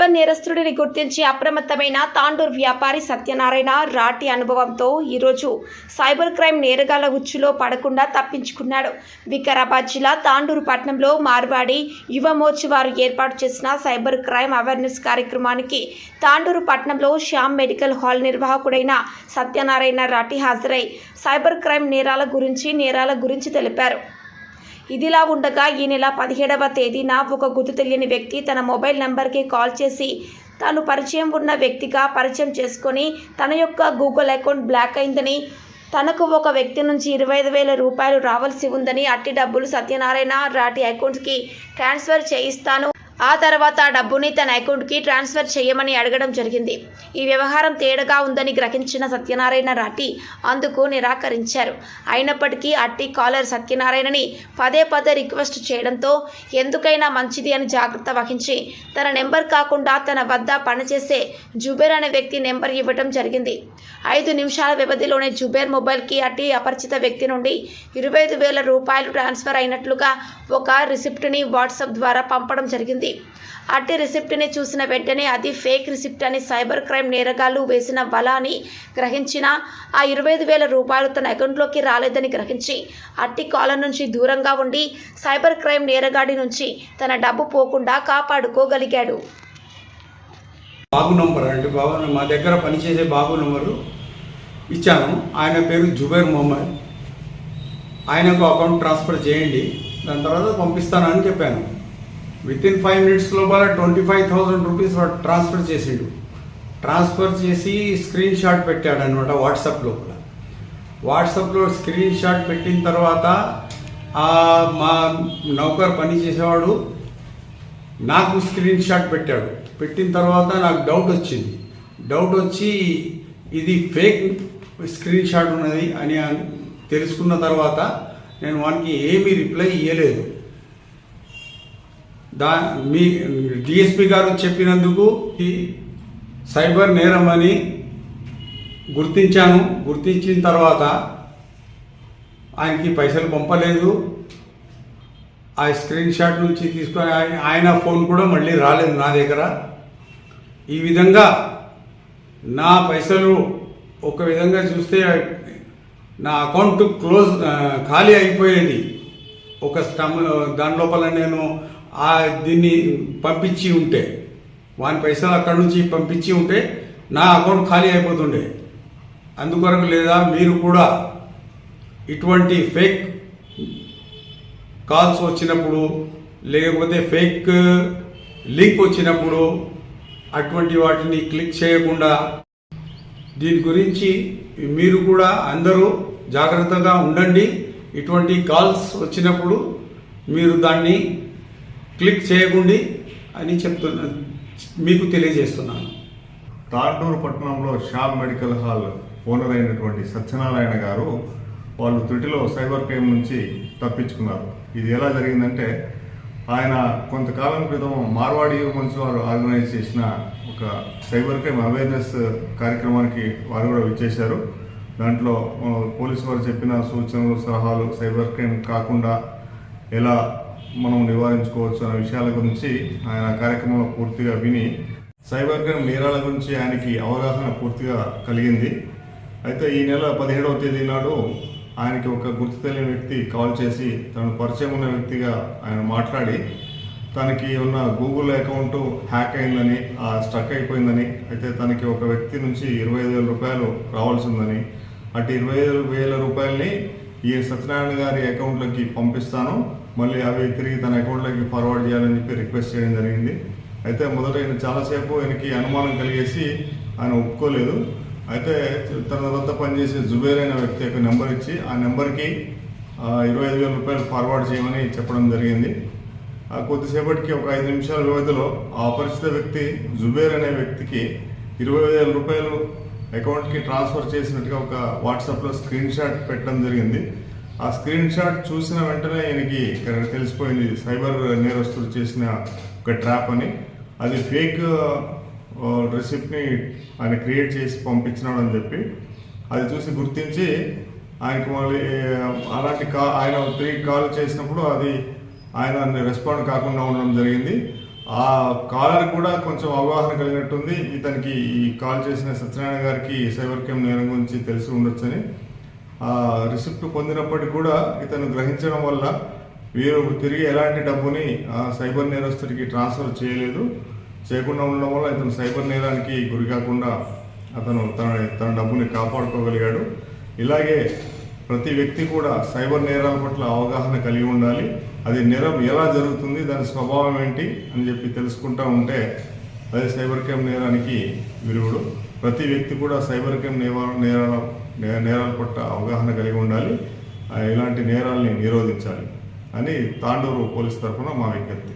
Cyber నేరస్తుడిని గుర్తించి అప్రమత్తమైన తాండూర్ వ్యాపారి సత్యనారాయణ రాటి అనుభవంతో ఈరోజు సైబర్ క్రైమ్ నేరగాల ఉచ్చులో పడకుండా తప్పించుకున్నాడు. వికారాబాద్ జిల్లా తాండూరు పట్టణంలో మార్వాడి యువ మోర్చ వారు ఏర్పాటు చేసిన సైబర్ క్రైమ్ అవేర్నెస్ కార్యక్రమానికి తాండూరు పట్టణంలో శ్యామ్ మెడికల్ హాల్ నిర్వాహకుడైన సత్యనారాయణ రాటి హాజరై సైబర్ క్రైమ్ నేరాల గురించి నేరాల గురించి తెలిపారు. ఇదిలా ఉండగా ఈ నెల పదిహేడవ తేదీన ఒక గుర్తు తెలియని వ్యక్తి తన మొబైల్ నెంబర్కి కాల్ చేసి తాను పరిచయం ఉన్న వ్యక్తిగా పరిచయం చేసుకొని తన యొక్క గూగుల్ అకౌంట్ బ్లాక్ అయిందని తనకు ఒక వ్యక్తి నుంచి ఇరవై ఐదు వేల రూపాయలు రావాల్సి ఉందని అట్టి డబ్బులు సత్యనారాయణ రాటి అకౌంట్కి ట్రాన్స్ఫర్ చేయిస్తాను. ఆ తర్వాత ఆ డబ్బుని తన అకౌంట్కి ట్రాన్స్ఫర్ చేయమని అడగడం జరిగింది. ఈ వ్యవహారం తేడాగా ఉందని గ్రహించిన సత్యనారాయణ రాటి అందుకు నిరాకరించారు. అయినప్పటికీ అట్టి కాలర్ సత్యనారాయణని పదే పదే రిక్వెస్ట్ చేయడంతో ఎందుకైనా మంచిది అని జాగ్రత్త వహించి తన నెంబర్ కాకుండా తన వద్ద పనిచేసే జుబేర్ అనే వ్యక్తి నెంబర్ ఇవ్వడం జరిగింది. ఐదు నిమిషాల వ్యవధిలోనే జుబేర్ మొబైల్కి అట్టి అపరిచిత వ్యక్తి నుండి ఇరవై ఐదు వేల రూపాయలు ట్రాన్స్ఫర్ అయినట్లుగా ఒక రిసిప్ట్ని వాట్సాప్ ద్వారా పంపడం జరిగింది. అట్టి రిసిప్ట్ని చూసిన వెంటనే అది ఫేక్ రిసిప్ట్ అని సైబర్ క్రైమ్ నేరగాళ్ళు వేసిన వల అని గ్రహించిన ఆ ఇరవై ఐదు వేల రూపాయలు తన అకౌంట్లోకి రాలేదని గ్రహించి అట్టి కాలం నుంచి దూరంగా ఉండి సైబర్ క్రైమ్ నేరగాడి నుంచి తన డబ్బు పోకుండా కాపాడుకోగలిగాడు. బాబు నంబర్ అంటే బాబు మా దగ్గర పనిచేసే బాబు నంబరు ఇచ్చాను. ఆయన పేరు జుబైర్ మొహమ్మద్. ఆయనకు అకౌంట్ ట్రాన్స్ఫర్ చేయండి. దాని తర్వాత పంపిస్తానని చెప్పాను. విత్ ఇన్ ఫైవ్ మినిట్స్ లోపల ట్వంటీ ఫైవ్ థౌసండ్ రూపీస్ వాడు ట్రాన్స్ఫర్ చేసిండు. ట్రాన్స్ఫర్ చేసి స్క్రీన్ షాట్ పెట్టాడు అనమాట వాట్సాప్ లోపల వాట్సాప్లో స్క్రీన్ షాట్ పెట్టిన తర్వాత ఆ మా నౌకర్ పని చేసేవాడు నాకు స్క్రీన్ షాట్ పెట్టాడు. పెట్టిన తర్వాత నాకు డౌట్ వచ్చింది. డౌట్ వచ్చి ఇది ఫేక్ స్క్రీన్ షాట్ ఉన్నది అని తెలుసుకున్న తర్వాత నేను వానికి ఏమీ రిప్లై ఇవ్వలేదు దా మీ డిఎస్పి గారు చెప్పినందుకు ఈ సైబర్ నేరం అని గుర్తించాను. గుర్తించిన తర్వాత ఆయనకి పైసలు పంపలేదు. ఆ స్క్రీన్ షాట్ నుంచి తీసుకొని ఆయన- ఆయన ఫోన్ కూడా మళ్ళీ రాలేదు నా దగ్గర. ఈ విధంగా నా పైసలు ఒక విధంగా చూస్తే నా అకౌంట్ క్లోజ్ ఖాళీ అయిపోయేది. ఒక స్టమ్ దాని లోపల నేను దీన్ని పంపించి ఉంటే వాని పైసలు అక్కడి నుంచి పంపించి ఉంటే నా అకౌంట్ ఖాళీ అయిపోతుండే. అందుకొరకు లేదా మీరు కూడా ఇటువంటి ఫేక్ కాల్స్ వచ్చినప్పుడు లేకపోతే ఫేక్ లింక్ వచ్చినప్పుడు అటువంటి వాటిని క్లిక్ చేయకుండా దీని గురించి మీరు కూడా అందరూ జాగ్రత్తగా ఉండండి. ఇటువంటి కాల్స్ వచ్చినప్పుడు మీరు దాన్ని క్లిక్ చేయకండి అని చెప్తున్నా మీకు తెలియజేస్తున్నాను. తాండూరు పట్టణంలో షాప్ మెడికల్ హాల్ ఓనర్ అయినటువంటి సత్యనారాయణ గారు వాళ్ళు త్రుటిలో సైబర్ క్రైమ్ నుంచి తప్పించుకున్నారు. ఇది ఎలా జరిగిందంటే ఆయన కొంతకాలం క్రితం మార్వాడి మంచి వారు ఆర్గనైజ్ చేసిన ఒక సైబర్ క్రైమ్ అవేర్నెస్ కార్యక్రమానికి వారు కూడా విచ్చేశారు. దాంట్లో పోలీసు వారు చెప్పిన సూచనలు సలహాలు సైబర్ క్రైమ్ కాకుండా ఎలా మనం నివారించుకోవచ్చు అనే విషయాల గురించి ఆయన కార్యక్రమంలో పూర్తిగా విని సైబర్ క్రైమ్ నేరాల గురించి ఆయనకి అవగాహన పూర్తిగా కలిగింది. అయితే ఈ నెల పదిహేడవ తేదీ నాడు ఆయనకి ఒక గుర్తు తెలియని వ్యక్తి కాల్ చేసి తను పరిచయం ఉన్న వ్యక్తిగా ఆయన మాట్లాడి తనకి ఉన్న గూగుల్ అకౌంట్ హ్యాక్ అయిందని ఆ స్ట్రక్ అయిపోయిందని అయితే తనకి ఒక వ్యక్తి నుంచి ఇరవై ఐదు వేల రూపాయలు రావాల్సిందని. అటు ఇరవై ఐదు వేల రూపాయలని ఈ సత్యనారాయణ గారి అకౌంట్లోకి పంపిస్తాను. మళ్ళీ అవి తిరిగి తన అకౌంట్లోకి ఫార్వర్డ్ చేయాలని చెప్పి రిక్వెస్ట్ చేయడం జరిగింది. అయితే మొదట ఆయన చాలాసేపు ఆయనకి అనుమానం కలిగేసి ఆయన ఒప్పుకోలేదు. అయితే తన వద్ద పనిచేసే జుబేర్ అయిన వ్యక్తి యొక్క నెంబర్ ఇచ్చి ఆ నెంబర్కి ఇరవై ఐదు వేల రూపాయలు ఫార్వర్డ్ చేయమని చెప్పడం జరిగింది. ఆ కొద్దిసేపటికి ఒక ఐదు నిమిషాల వ్యవధిలో ఆ అపరిచిత వ్యక్తి జుబేర్ అనే వ్యక్తికి ఇరవై వేల రూపాయలు అకౌంట్కి ట్రాన్స్ఫర్ చేసినట్టుగా ఒక వాట్సాప్లో స్క్రీన్ షాట్ పెట్టడం జరిగింది. ఆ స్క్రీన్ షాట్ చూసిన వెంటనే ఆయనకి ఇక్కడ తెలిసిపోయింది. సైబర్ నేరస్తులు చేసిన ఒక ట్రాప్ అని. అది ఫేక్ రెసిప్ట్ని ఆయన క్రియేట్ చేసి పంపించినాడు అని చెప్పి అది చూసి గుర్తించి ఆయనకు మళ్ళీ అలాంటి కా ఆయన తిరిగి కాల్ చేసినప్పుడు అది ఆయన రెస్పాండ్ కాకుండా ఉండడం జరిగింది. ఆ కాలర్ కూడా కొంచెం అవగాహన కలిగినట్టుంది. ఇతనికి ఈ కాల్ చేసిన సత్యనారాయణ గారికి సైబర్ క్రైమ్ నేరం గురించి తెలిసి ఉండొచ్చని. రిసిప్ట్ పొందినప్పటికీ కూడా ఇతను గ్రహించడం వల్ల వీరు తిరిగి ఎలాంటి డబ్బుని ఆ సైబర్ నేరస్తుడికి ట్రాన్స్ఫర్ చేయలేదు. చేయకుండా ఉండడం వల్ల ఇతను సైబర్ నేరానికి గురి కాకుండా అతను తన తన డబ్బుని కాపాడుకోగలిగాడు. ఇలాగే ప్రతి వ్యక్తి కూడా సైబర్ నేరాల పట్ల అవగాహన కలిగి ఉండాలి. అది నేరం ఎలా జరుగుతుంది దాని స్వభావం ఏంటి అని చెప్పి తెలుసుకుంటా ఉంటే అది సైబర్ క్రైమ్ నేరానికి విరుగుడు ప్రతి వ్యక్తి కూడా సైబర్ క్రైమ్ నివారణ నేరాల నే- నేరాల పట్ల అవగాహన కలిగి ఉండాలి. ఇలాంటి నేరాల్ని నిరోధించాలి అని తాండూరు పోలీస్ తరఫున మా విజ్ఞప్తి.